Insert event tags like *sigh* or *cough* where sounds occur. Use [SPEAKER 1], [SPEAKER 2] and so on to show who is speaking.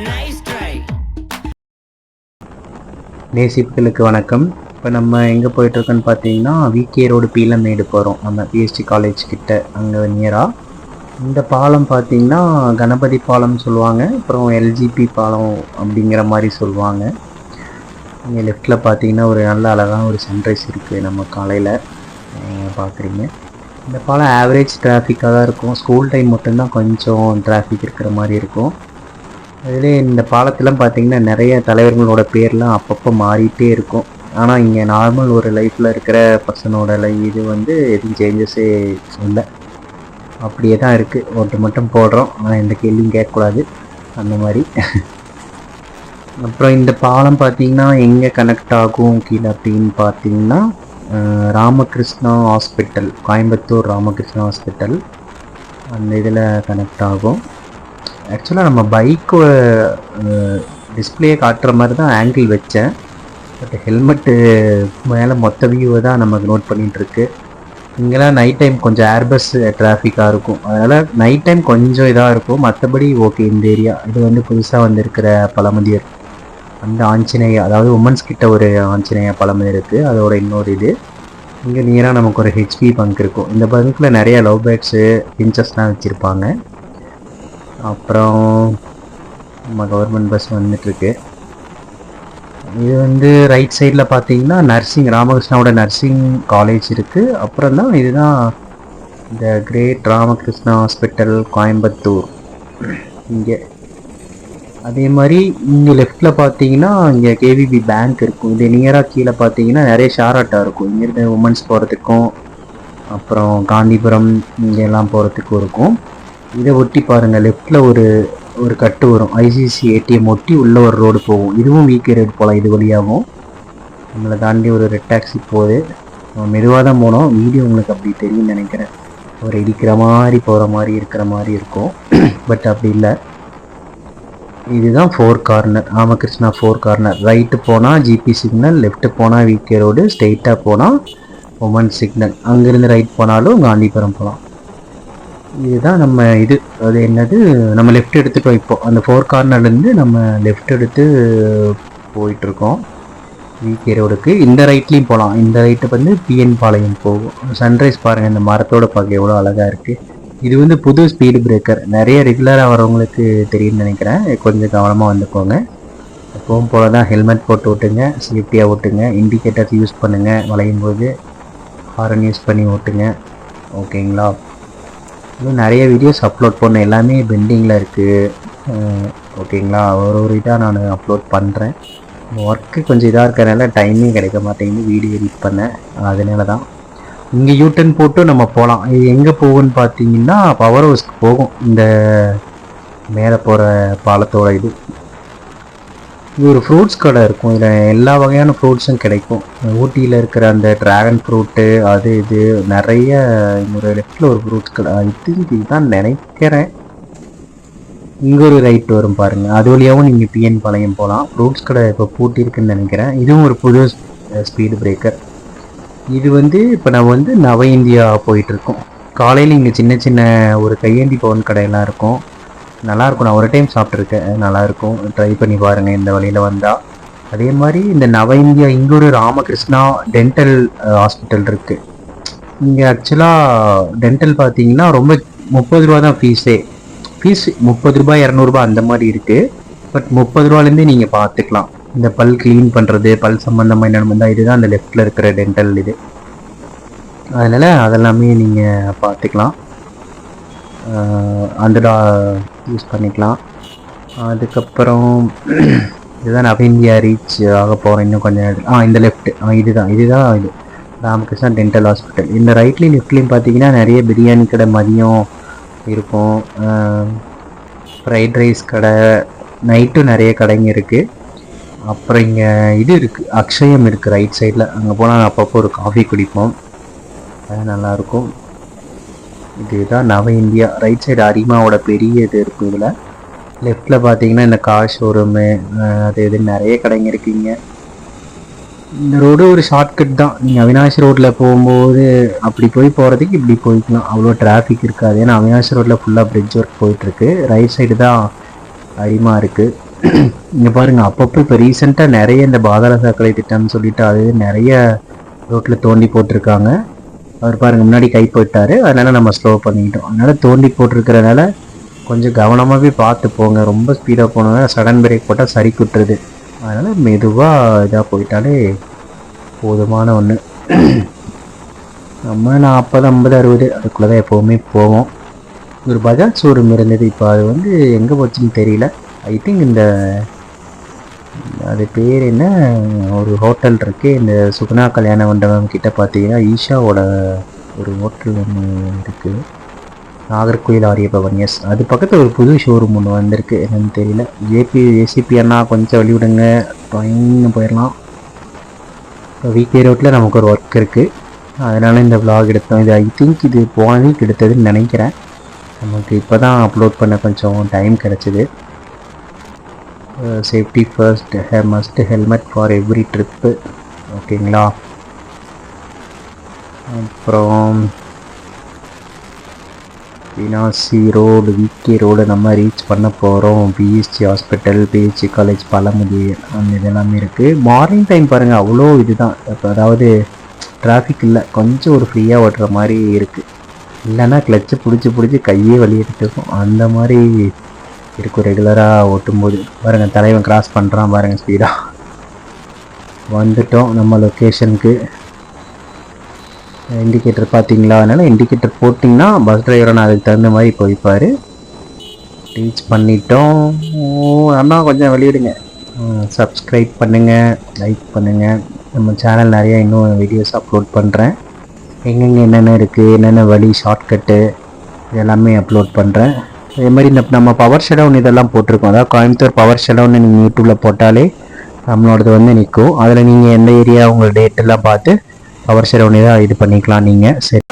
[SPEAKER 1] Nice
[SPEAKER 2] நேசிப்புகளுக்கு வணக்கம். இப்போ நம்ம எங்கே போயிட்டுருக்கோன்னு பார்த்தீங்கன்னா விகே ரோடு பீலமேடு போகிறோம் நம்ம பிஎஸ்டி காலேஜ் கிட்ட அங்கே நியராக இந்த பாலம் பார்த்தீங்கன்னா கணபதி பாலம்னு சொல்லுவாங்க. அப்புறம் எல்ஜிபி பாலம் அப்படிங்கிற மாதிரி சொல்லுவாங்க. இங்கே லெஃப்டில் பார்த்தீங்கன்னா ஒரு நல்ல அழகான ஒரு சன்ரைஸ் இருக்குது நம்ம காலையில். பார்க்குறீங்க இந்த பாலம் ஆவரேஜ் டிராஃபிக்காக தான் இருக்கும். ஸ்கூல் டைம் மட்டும்தான் கொஞ்சம் டிராஃபிக் இருக்கிற மாதிரி இருக்கும். அதிலே இந்த பாலத்திலாம் பார்த்தீங்கன்னா நிறைய தலைவர்களோட பேர்லாம் அப்பப்போ மாறிட்டே இருக்கும். ஆனால் இங்கே நார்மல் ஒரு லைஃப்பில் இருக்கிற பர்சனோட லை இது வந்து எதுவும் சேஞ்சஸே இல்லை. அப்படியே தான் இருக்குது ஓட்டு மட்டும் போடுறோம். ஆனால் எந்த கேள்வியும் கேட்கக்கூடாது. அந்த மாதிரி. அப்புறம் இந்த பாலம் பார்த்தீங்கன்னா எங்கே கனெக்ட் ஆகும் கீழே அப்படின்னு பார்த்தீங்கன்னா ராமகிருஷ்ணா ஹாஸ்பிட்டல் கோயம்புத்தூர் ராமகிருஷ்ணா ஹாஸ்பிட்டல் அந்த இதில் கனெக்ட் ஆகும். ஆக்சுவலாக நம்ம பைக்கு டிஸ்பிளே காட்டுற மாதிரி தான் ஆங்கிள் வச்சேன். பட் ஹெல்மெட்டு மேலே மொத்த வியூவை தான் நமக்கு நோட் பண்ணிகிட்ருக்கு இங்கெல்லாம் நைட் டைம் கொஞ்சம் ஏர்பஸ் டிராஃபிக்காக இருக்கும். அதனால் நைட் டைம் கொஞ்சம் இதாக இருக்கும். மற்றபடி ஓகே இந்த ஏரியா இது வந்து புதுசாக வந்திருக்கிற பழமுதியர். அந்த ஆஞ்சநேயா அதாவது உமன்ஸ் கிட்ட ஒரு ஆஞ்சநேயா பழமுதிர் இருக்குது அதோட இன்னொரு இது. இங்கே நியராக நமக்கு ஒரு ஹெச்பி பங்க் இருக்கும். இந்த பங்க்கில் நிறைய லவ் பேர்ட்ஸு பிஞ்சஸ்லாம் வச்சுருப்பாங்க. அப்புறம் நம்ம கவர்மெண்ட் பஸ் வந்துட்டுருக்கு. இது வந்து ரைட் சைடில் பார்த்தீங்கன்னா நர்சிங் ராமகிருஷ்ணாவோட நர்சிங் காலேஜ் இருக்குது அப்புறம் தான் இதுதான் இந்த கிரேட் ராமகிருஷ்ணா ஹாஸ்பிட்டல் கோயம்புத்தூர். இங்கே அதே மாதிரி இங்கே லெஃப்டில் பார்த்தீங்கன்னா இங்கே கேவிபி பேங்க் இருக்கும். இது நியராக கீழே பார்த்தீங்கன்னா நிறைய ஷேர் இருக்கும். இங்கேருந்து உமன்ஸ் போகிறதுக்கும் அப்புறம் காந்திபுரம் இங்கெல்லாம் போகிறதுக்கும் இருக்கும். இதை ஒட்டி பாருங்கள் லெஃப்டில் ஒரு ஒரு கட்டு வரும். ஐசிசி ஏடிஎம் ஒட்டி உள்ள ஒரு ரோடு போகும். இதுவும் வீக்கே ரோடு போகலாம் இது வழியாகவும். நம்மளை தாண்டி ஒரு ரெட் டாக்ஸி போகுது. மெதுவாக தான் போனோம். வீடியோ உங்களுக்கு அப்படி தெரியும்னு நினைக்கிறேன். ஒரு இடிக்கிற மாதிரி போகிற மாதிரி இருக்கிற மாதிரி இருக்கும். *clears throat* பட் அப்படி இல்லை. இதுதான் four corner Ramakrishna four corner right போனால் ஜிபி சிக்னல் லெஃப்ட்டு போனால் விகே ரோடு ஸ்ட்ரெயிட்டாக போனால் உமன் சிக்னல் அங்கேருந்து ரைட் போனாலும் காந்திபுரம் போகலாம். இதுதான் நம்ம இது. அது என்னது? நம்ம லெஃப்ட் எடுத்துட்டோம் இப்போ. அந்த ஃபோர் கார்னர்லேருந்து நம்ம லெஃப்ட் எடுத்து போயிட்டுருக்கோம். விகே ரோடுக்கு இந்த ரைட்லேயும் போகலாம் இந்த ரைட்டு வந்து பிஎன் பாளையம் போகும். சன்ரைஸ் பாருங்கள் இந்த மரத்தோட பார்க்க எவ்வளோ அழகாக இருக்குது இது வந்து புது ஸ்பீடு பிரேக்கர் நிறைய ரெகுலராக வரவங்களுக்கு தெரியும்னு நினைக்கிறேன். கொஞ்சம் கவனமாக வந்துக்கோங்க. எப்பவும் போல தான் ஹெல்மெட் போட்டு ஓட்டுங்க சேஃப்டியாக ஓட்டுங்க இண்டிகேட்டர் யூஸ் பண்ணுங்கள் வளையும் போது ஹாரன் யூஸ் பண்ணி ஓட்டுங்க. ஓகேங்களா இன்னும் நிறைய வீடியோஸ் அப்லோட் பண்ண எல்லாமே பெண்டிங்கில் இருக்குது ஓகேங்களா ஒரு ஒரு இதாக நான் அப்லோட் பண்ணுறேன் ஒர்க்கு கொஞ்சம் இதாக இருக்கிறனால டைமே கிடைக்க மாட்டேங்குது. வீடியோ எடிட் பண்ண. அதனால தான் இங்கே யூட்டன் போட்டு நம்ம போகலாம் இது எங்கே போகும்னு பார்த்தீங்கன்னா பவர் ஹவுஸ்க்கு போகும். இந்த மேலே போகிற பாலத்தோட இது. இது ஒரு ஃப்ரூட்ஸ் கடை இருக்கும். இதில் எல்லா வகையான ஃப்ரூட்ஸும் கிடைக்கும். ஊட்டியில் இருக்கிற அந்த ட்ராகன் ஃப்ரூட்டு அது இது நிறைய ஒரு லெஃப்டில் ஒரு ஃப்ரூட்ஸ் கடை. திங்க் இதுதான் நினைக்கிறேன். இங்கே ஒரு ரைட் வரும் பாருங்க. அது வழியாகவும் நீங்கள் பிஎன் பாளையம் போகலாம் ஃப்ரூட்ஸ் கடை இப்போ பூட்டியிருக்குன்னு நினைக்கிறேன். இதுவும் ஒரு புது ஸ்பீடு பிரேக்கர் இது வந்து இப்போ நம்ம வந்து நவ இந்தியா போயிட்டுருக்கோம் காலையில் இங்கே சின்ன சின்ன ஒரு கையேந்தி பவன் கடையெல்லாம் இருக்கும். நல்லா இருக்கும் நான் ஒரு டைம் சாப்பிட்ருக்கேன் நல்லா இருக்கும் ட்ரை பண்ணி பாருங்கள் இந்த வழியில் வந்தால் அதே மாதிரி இந்த நவ இந்தியா இங்கே ஒரு ராமகிருஷ்ணா டென்டல் ஹாஸ்பிட்டல் இருக்குது இங்கே ஆக்சுவலாக டென்டல் பார்த்தீங்கன்னா ரொம்ப முப்பது ரூபா தான் ஃபீஸே ஃபீஸ் முப்பது ரூபாய் இரநூறுபா அந்த மாதிரி இருக்குது பட் முப்பது ரூபாலேருந்தே நீங்கள் பார்த்துக்கலாம் இந்த பல் க்ளீன் பண்ணுறது பல் சம்மந்தமாக என்ன வந்தால் இதுதான் அந்த லெஃப்டில் இருக்கிற டென்டல் இது. அதனால் அதெல்லாமே நீங்கள் பார்த்துக்கலாம் அந்த யூஸ் பண்ணிக்கலாம். அதுக்கப்புறம் இதுதான் நவ இந்தியா ரீச் ஆக போகிறேன் இன்னும் கொஞ்சம் நேரத்தில். ஆ இந்த லெஃப்ட் ஆ இதுதான் இதுதான் இது. ராமகிருஷ்ணா டென்டல் ஹாஸ்பிட்டல் இந்த ரைட்லேயும் லெஃப்ட்லேயும் பார்த்தீங்கன்னா நிறைய பிரியாணி கடை மதியம் இருக்கும். ஃப்ரைட் ரைஸ் கடை நைட்டும் நிறைய கடைங்க இருக்குது அப்புறம் இங்கே இது இருக்குது அக்ஷயம் இருக்குது ரைட் சைடில் அங்கே போனால் அப்பப்போ ஒரு காஃபி குடிப்போம். அது நல்லாயிருக்கும் இதுதான் நவ இந்தியா. ரைட் சைடு அரிமாவோட பெரிய இது இருக்கும் இதில். லெஃப்டில் பார்த்தீங்கன்னா இந்த கார் ஷோரூமு அது இது நிறைய கடைங்க இருக்குங்க. இந்த ரோடு ஒரு ஷார்ட்கட் தான். நீங்கள் அவினாஷ் ரோட்டில் போகும்போது அப்படி போய் போகிறதுக்கு இப்படி போய்க்கலாம். அவ்வளோ டிராஃபிக் இருக்காது. ஏன்னா அவினாஷ் ரோட்டில் ஃபுல்லாக பிரிட்ஜ் ஒர்க் போயிட்டுருக்கு. ரைட் சைடு தான் அரிமா இருக்குது இங்கே பாருங்கள் அப்பப்போ இப்போ ரீசெண்டாக நிறைய இந்த பாதாள சாக்கடை திட்டம்னு சொல்லிட்டு அது நிறைய ரோட்டில் தோண்டி போட்டிருக்காங்க. அவர் பாருங்கள் முன்னாடி கை போயிட்டார். அதனால் நம்ம ஸ்லோ பண்ணிக்கிட்டோம். அதனால் தோண்டி போட்டிருக்கிறனால கொஞ்சம் கவனமாகவே பார்த்து போங்க. ரொம்ப ஸ்பீடாக போனதுனால சடன் பிரேக் போட்டால் சரி குட்டுறது அதனால் மெதுவாக இதாக போயிட்டாலே போதுமான ஒன்று நம்ம நாற்பது ஐம்பது அறுபது அதுக்குள்ளே தான் எப்போவுமே போவோம். ஒரு பஜாஜ் ஷோரூம் இருந்தது. இப்போ அது வந்து எங்கே போச்சுன்னு தெரியல. ஐ திங்க் இந்த அது பேர் என்ன? ஒரு ஹோட்டல் இருக்கு. இந்த சுகுணா கல்யாண மண்டபம் கிட்ட பார்த்தீங்கன்னா ஈஷாவோட ஒரு ஹோட்டல் ஒன்று இருக்குது நாகர்கோயில் ஆரியபவன் எஸ் அது பக்கத்தில் ஒரு புது ஷோரூம் ஒன்று வந்திருக்கு. என்னன்னு தெரியல. ஏபி ஏசிபி அண்ணா கொஞ்சம் வழிவிடுங்க ட்ராயிங்னு போயிடலாம் இப்போ விகே ரோட்டில் நமக்கு ஒரு ஒர்க் இருக்குது அதனால் இந்த vlog எடுத்தோம். இது ஐ திங்க் இது போன வீக் எடுத்ததுன்னு நினைக்கிறேன். நமக்கு இப்போ தான் அப்லோட் பண்ண கொஞ்சம் டைம் கிடச்சிது. Safety first hey must helmet for every trip ஓகேங்களா அப்புறம் வினாசி ரோடு விகே ரோடு நம்ம ரீச் பண்ண போகிறோம் பிஎஸ்சி ஹாஸ்பிட்டல் பிஹெச்சி காலேஜ் பழமுதி அந்த இதெல்லாமே இருக்குது மார்னிங் டைம் பாருங்கள் அவ்வளோ இதுதான். இப்போ அதாவது டிராஃபிக் இல்லை. கொஞ்சம் ஒரு ஃப்ரீயாக ஓட்டுற மாதிரி இருக்குது இல்லைன்னா கிளச்சை பிடிச்சி பிடிச்சி கையே வலி எடுத்துக்கும் அந்த மாதிரி இருக்கும் ரெகுலராக ஓட்டும்போது. பாருங்கள் தலைவன் கிராஸ் பண்ணுறான் பாருங்கள் ஸ்பீடாக வந்துட்டோம் நம்ம லொக்கேஷனுக்கு இண்டிகேட்டர் பார்த்தீங்களா? அதனால் இண்டிகேட்டர் போட்டிங்கன்னா பஸ் டிரைவரை அதுக்கு தகுந்த மாதிரி போய்ப்பார் ரீச் பண்ணிட்டோம். அண்ணா கொஞ்சம் வெளியிடுங்க. சப்ஸ்கிரைப் பண்ணுங்கள் லைக் பண்ணுங்கள் நம்ம சேனல் நிறையா இன்னும் வீடியோஸ் அப்லோட் பண்ணுறேன் எங்கெங்கே என்னென்ன இருக்குது என்னென்ன வழி ஷார்ட்கட்டு எல்லாமே அப்லோட் பண்ணுறேன் அதே மாதிரி இந்த நம்ம பவர் ஷெடவுன் இதெல்லாம் போட்டிருக்கோம். அதாவது கோயம்புத்தூர் பவர் ஷெடவுன் நீங்கள் யூடியூப்பில் போட்டாலே நம்மளோடது வந்து நிற்கும் அதில் நீங்கள் எந்த ஏரியா உங்கள் டேட்டெல்லாம் பார்த்து பவர் ஷெடவுன் இதாக இது பண்ணிக்கலாம் நீங்கள் சரி.